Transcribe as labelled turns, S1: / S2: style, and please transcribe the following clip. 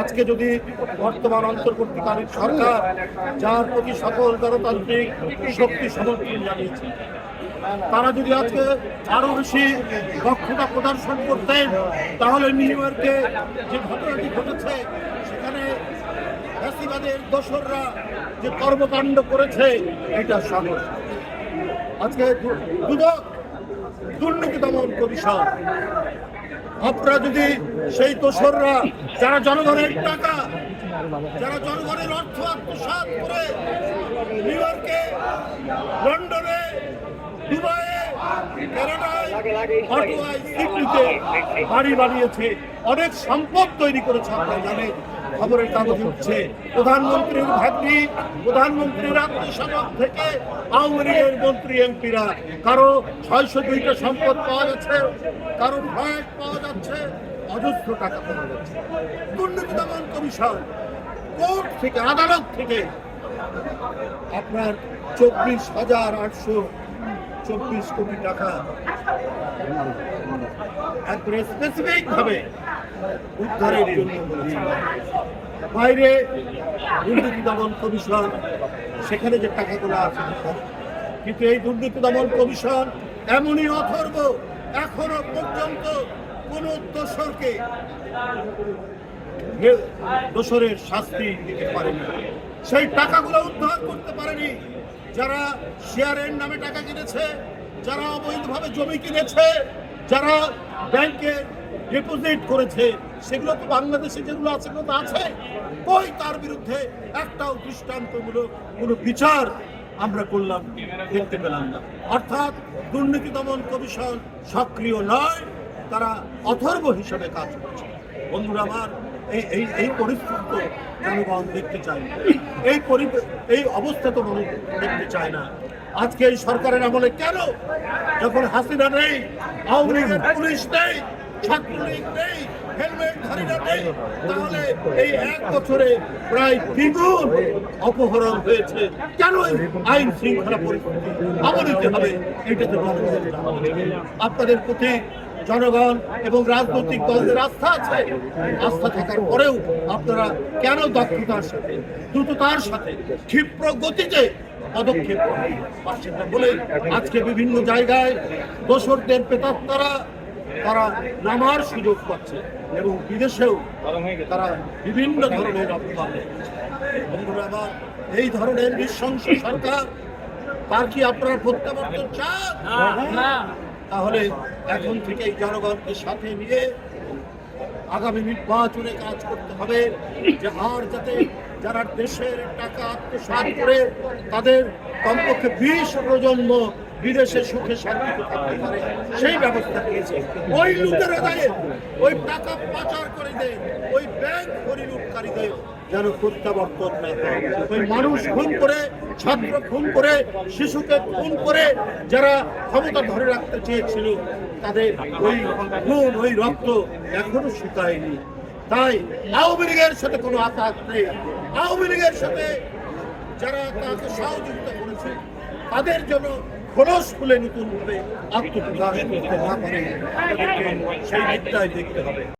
S1: আজকে যদি বর্তমান অন্তর্বর্তীকালীন সরকার, যার প্রতি সকল গণতান্ত্রিক শক্তি সমর্থন জানিয়েছে, তারা যদি আজকে আরও বেশি দক্ষতা প্রদর্শন করতেন তাহলে নিউ ইয়র্কে যে ঘটনাটি ঘটেছে, সেখানে ফ্যাসিবাদের দোসররা যে কর্মকাণ্ড করেছে, এটা সাহস আজকে দুদক দুর্নীতি দমন কমিশন আপনারা যদি সেই তোষররা যারা জনগণের টাকা, যারা জনগণের অর্থ আত্মসাত করে নিউ ইয়র্কে, লন্ডনে, দুবাইয়ে, কানাডায় পাটুয়ায় সিডনিতে বাড়ি বানিয়েছে, অনেক সম্পদ তৈরি করেছে আপনারা জানেন। খবরের কাগজ উঠছে। প্রধানমন্ত্রীর ভাগ্নি, প্রধানমন্ত্রীর আত্মীয় থেকে আওয়ামী লীগের মন্ত্রী এমপিরা। কারও ছয়শো দুইটা সম্পদ পাওয়া যাচ্ছে, কারও ফ্ল্যাট পাওয়া যাচ্ছে, অজস্র টাকা পাওয়া যাচ্ছে। দুর্নীতি দমন কমিশন, কোর্ট থেকে, আদালত থেকে আপনার চব্বিশ হাজার আটশো চব্বিশ কোটি টাকা। একবারে স্পেসিফিক ভাবে উদ্ধারের জন্য বাইরে দুর্নীতি দমন কমিশন সেখানে যে টাকাগুলো আছে কিন্তু এই দুর্নীতি দমন কমিশন এমনই অথর্ব এখনও পর্যন্ত কোন দোষরকে হে- দোষরের শাস্তি দিতে পারেনি। সেই টাকাগুলো উদ্ধার করতে পারেনি। যারা শেয়ারের নামে টাকা কিনেছে, যারা অবৈধভাবে জমি কিনেছে, যারা ব্যাংকে ডিপোজিট করেছে, সেগুলো তো বাংলাদেশে যেগুলো আছে, সেগুলো তো আছে। কই তার বিরুদ্ধে একটাও দৃষ্টান্তমূলক কোনো বিচার আমরা করলাম, দেখতে পেলাম না। অর্থাৎ দুর্নীতি দমন কমিশন সক্রিয় নয়, তারা অথর্ব হিসাবে কাজ করছে। বন্ধুরা আমার এই এই পরিস্থিতি তো জনগণ দেখতে চায় না। এই এই অবস্থা তো দেখতে চায় না। আজকে এই সরকারের আমলে কেন যখন হাসিনা নেই, আওয়ামী লীগের পুলিশ নেই, ছাত্রলীগ নেই এক বছরে প্রায় অপহরণ হয়েছে। কেন আইন হবে? জনগণের আপনাদের প্রতি জনগণ এবং রাজনৈতিক দলদের আস্থা আছে। আস্থা থাকার পরেও আপনারা কেন দক্ষতার সাথে দ্রুততার সাথে ক্ষিপ্র গতিতে পদক্ষেপ পাচ্ছেন না বলে আজকে বিভিন্ন জায়গায় দোসরদের পেতাত্তারা তারা নামার সুযোগ পাচ্ছে এবং বিদেশেও তারা বিভিন্ন ধরনের অপমান বন্ধুরা আমার এই ধরনের নৃশংস সরকার তার কি আপনারা প্রত্যাবর্তন চান? তাহলে এখন থেকেই জনগণকে সাথে নিয়ে আগামী নির্বাচনে কাজ করতে হবে যে আর যাতে যারা দেশের টাকা আত্মসাৎ করে তাদের কমপক্ষে বিশ প্রজন্ম বিদেশে সুখে শান্তিতে থাকতে পারে, সেই ব্যবস্থা নিয়েছে ওই লুটেরা দেয়, ওই টাকা পাচার করে দেয়, ওই ব্যাংক পরিলুটকারীদের যেন প্রত্যাবর্তন না ওই মানুষ খুন করে, ছাত্র খুন করে, শিশুকে খুন করে যারা ক্ষমতা ধরে রাখতে চেয়েছিল তাদের ওই খুন ওই রক্ত এখনও শুকায়নি। তাই আওয়ামী লীগের সাথে কোনো আঘাত নেই। আওয়ামী লীগের সাথে যারা তাকে সহযোগিতা করেছে, তাদের জন্য খোলস খুলে নতুন ভাবে আত্মপ্রকাশ করতে না পারে সেই দিকটাই দেখতে হবে।